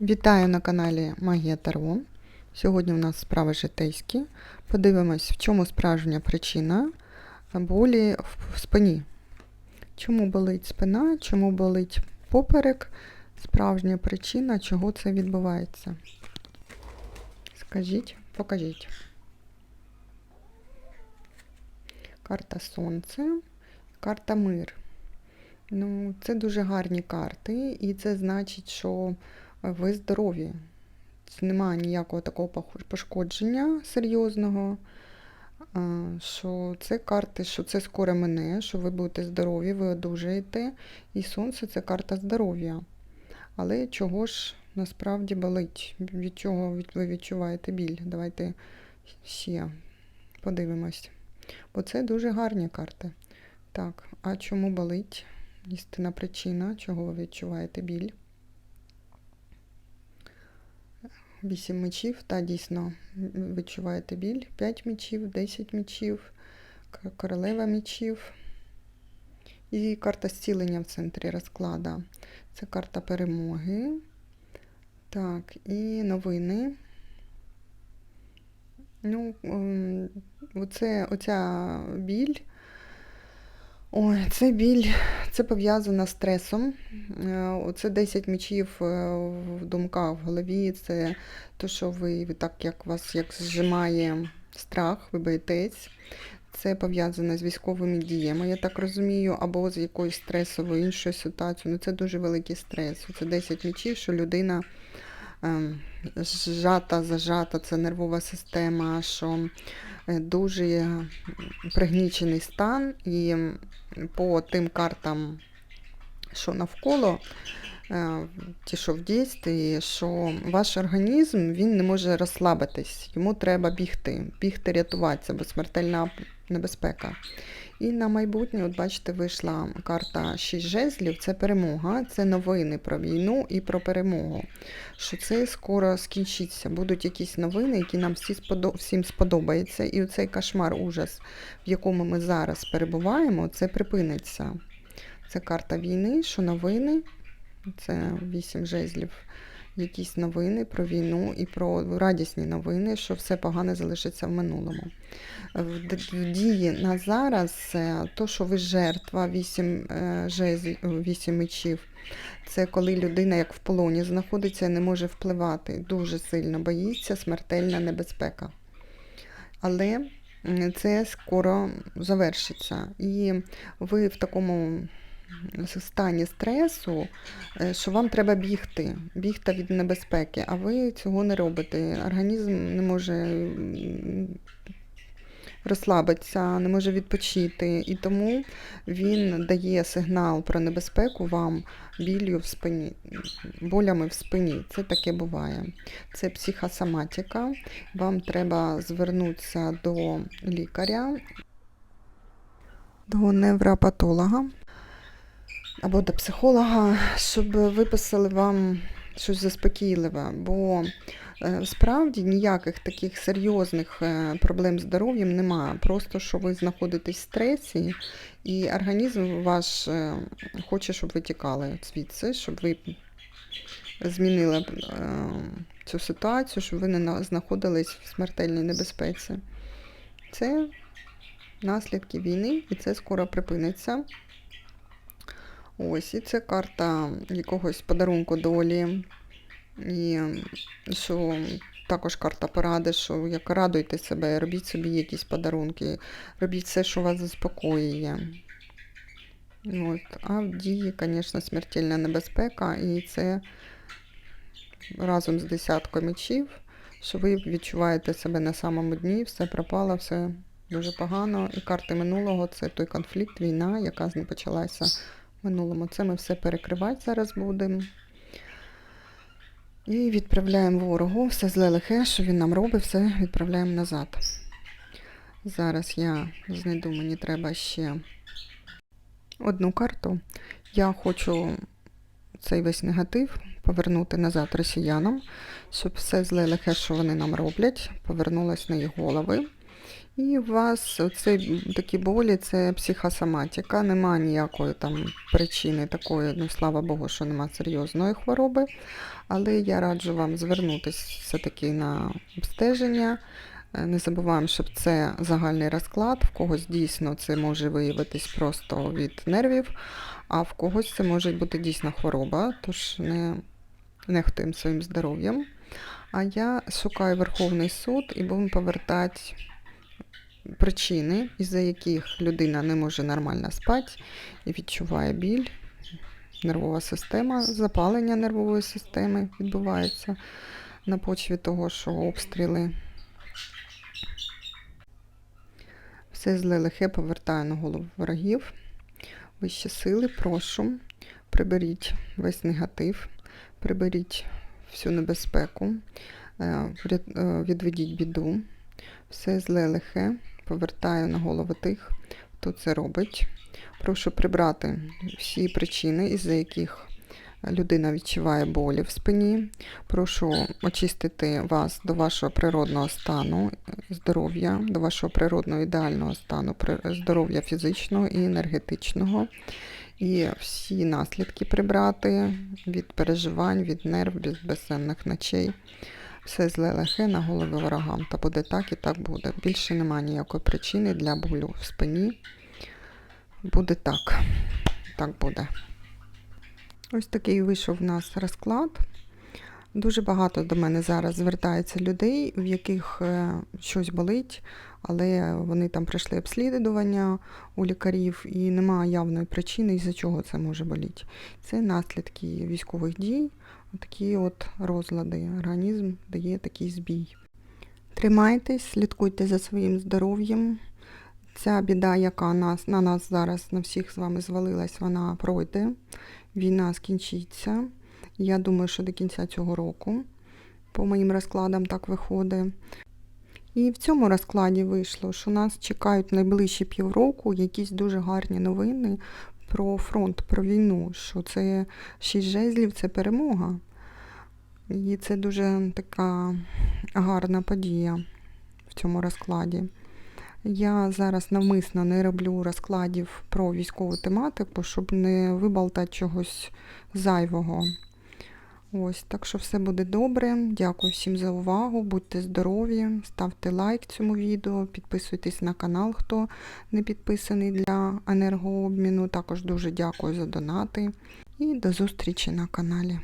Вітаю на каналі Магія Таро. Сьогодні у нас справи житейські. Подивимось, в чому справжня причина болі в спині. Чому болить спина, чому болить поперек, справжня причина, чого це відбувається. Скажіть, покажіть. Карта Сонце, карта Мир. Ну, це дуже гарні карти, і це значить, що ви здорові. Немає ніякого такого пошкодження серйозного. Що це карти, що це скоро мене, що ви будете здорові, ви одужаєте. І сонце це карта здоров'я. Але чого ж насправді болить? Від чого ви відчуваєте біль? Давайте ще подивимось. Бо це дуже гарні карти. Так, а чому болить? Істинна причина, чого ви відчуваєте біль? Вісім мечів, та дійсно відчуваєте біль. П'ять мечів, десять мечів, королева мечів. І карта зцілення в центрі розклада. Це карта перемоги. Так, і новини. Ну, ем, оце, оця біль. Ой, це біль, це пов'язано з стресом. Е, Оце 10 мечів е, в думках в голові. Це те, що ви, так як вас як зжимає страх, ви боїтесь. Це пов'язано з військовими діями, я так розумію, або з якоюсь стресовою іншою ситуацією. Ну, це дуже великий стрес. Це 10 мечів, що людина ем, зжата, зажата, це нервова система, що дуже пригнічений стан, і по тим картам, що навколо, е, ті, що в дійстві, що ваш організм він не може розслабитись, йому треба бігти, бігти, рятуватися, бо смертельна небезпека. І на майбутнє, от бачите, вийшла карта 6 жезлів, це перемога, це новини про війну і про перемогу. Що це скоро скінчиться. Будуть якісь новини, які нам всі всім сподобаються. І оцей кошмар, ужас, в якому ми зараз перебуваємо, це припиниться. Це карта війни, що новини, це 8 жезлів. Якісь новини про війну і про радісні новини, що все погане залишиться в минулому. В, дії на зараз е, то, що ви жертва, 8, жезлів, 8 мечів, це коли людина як в полоні знаходиться і не може впливати. Дуже сильно боїться смертельна небезпека. Але це скоро завершиться. І ви в такому стані стресу, е, що вам треба бігти, бігти від небезпеки, а ви цього не робите. Організм не може розслабитися, не може відпочити, і тому він дає сигнал про небезпеку вам біллю в спині, болями в спині. Це таке буває. Це психосоматика. Вам треба звернутися до лікаря, до невропатолога або до психолога, щоб виписали вам щось заспокійливе, бо е, справді ніяких таких серйозних е, проблем з здоров'ям немає. Просто що ви знаходитесь в стресі, і організм ваш е, хоче, щоб ви тікали звідси, щоб ви змінили цю ситуацію, щоб ви не знаходились в смертельній небезпеці. Це наслідки війни, і це скоро припиниться. Ось, і це карта якогось подарунку долі. І що також карта поради, що як радуйте себе, робіть собі якісь подарунки, робіть все, що вас заспокоює. От. А в дії, звісно, смертельна небезпека, і це разом з десяткою мечів, що ви відчуваєте себе на самому дні, все пропало, все дуже погано. І карти минулого це той конфлікт, війна, яка з- почалася минулому. Це ми все перекривати зараз будемо. І відправляємо ворогу все зле лихе, що він нам робить, все відправляємо назад. Зараз я знайду, мені треба ще одну карту. Я хочу цей весь негатив повернути назад росіянам, щоб все зле лихе, що вони нам роблять, повернулось на їх голови. І у вас оце, такі болі це психосоматика, нема ніякої там причини такої, ну слава Богу, що нема серйозної хвороби. Але я раджу вам звернутися все-таки на обстеження. Е, Не забуваємо, що це загальний розклад. В когось дійсно це може виявитись просто від нервів, а в когось це може бути дійсно хвороба, тож не нехтуємо своїм здоров'ям. А я шукаю Верховний суд і будемо повертати причини, із-за яких людина не може нормально спати і відчуває біль. Нервова система, запалення нервової системи відбувається на почві того, що обстріли. Все зле лихе повертаю на голову ворогів. Вищі сили, прошу, приберіть весь негатив, приберіть всю небезпеку, е, е, відведіть біду. Все зле лихе повертаю на голову тих, хто це робить. Прошу прибрати всі причини, із-за яких людина відчуває болі в спині. Прошу очистити вас до вашого природного стану здоров'я, до вашого природного ідеального стану здоров'я фізичного і енергетичного. І всі наслідки прибрати від переживань, від нерв, від безсенних ночей. Все зле лихе на голови ворогам. Та буде так і так буде. Більше немає ніякої причини для болю в спині. Буде так. Так буде. Ось такий вийшов у нас розклад. Дуже багато до мене зараз звертається людей, в яких е, щось болить, але вони там пройшли обслідування у лікарів і немає явної причини, із-за чого це може боліти. Це наслідки військових дій, такі от розлади. Організм дає такий збій. Тримайтесь, слідкуйте за своїм здоров'ям. Ця біда, яка нас, на нас зараз, на всіх з вами звалилась, вона пройде. Війна скінчиться. Я думаю, що до кінця цього року, по моїм розкладам, так виходить. І в цьому розкладі вийшло, що нас чекають найближчі півроку якісь дуже гарні новини про фронт, про війну, що це шість жезлів, це перемога. І це дуже така гарна подія в цьому розкладі. Я зараз навмисно не роблю розкладів про військову тематику, щоб не виболтати чогось зайвого. Ось, так що все буде добре. Дякую всім за увагу. Будьте здорові, ставте лайк цьому відео, підписуйтесь на канал, хто не підписаний для енергообміну. Також дуже дякую за донати. І до зустрічі на каналі.